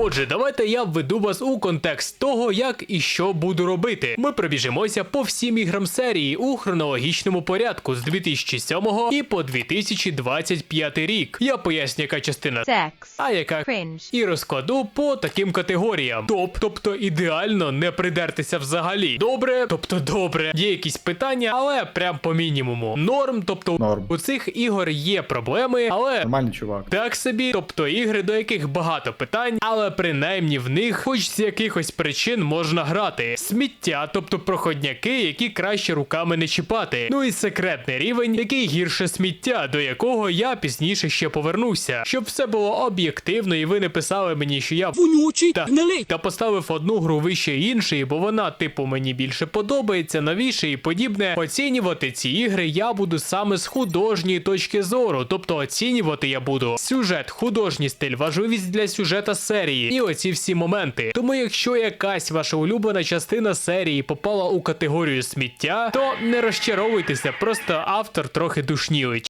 Отже, давайте я введу вас у контекст того, як і що буду робити. Ми пробіжимося по всім іграм серії у хронологічному порядку з 2007 і по 2025 рік. Я поясню, яка частина sex, а яка cringe, і розкладу по таким категоріям. Топ, тобто ідеально не придертися взагалі. Добре, тобто добре. Є якісь питання, але прям по мінімуму. Норм, тобто Норм. у цих ігор є проблеми, але Нормальний чувак. так собі, тобто ігри, до яких багато питань, але принаймні в них, хоч з якихось причин, можна грати. Сміття, тобто проходняки, які краще руками не чіпати. Ну і секретний рівень, який гірше сміття, до якого я пізніше ще повернуся. Щоб все було об'єктивно, і ви не писали мені, що я Вонючий та, гнилий. та поставив одну гру вище іншої, бо вона, типу, мені більше подобається, новіше і подібне. Оцінювати ці ігри я буду саме з художньої точки зору. Тобто оцінювати я буду сюжет, художній стиль, важливість для сюжета серії і оці всі моменти. Тому, якщо якась ваша улюблена частина серії попала у категорію сміття, то не розчаровуйтеся, просто автор трохи душнілить.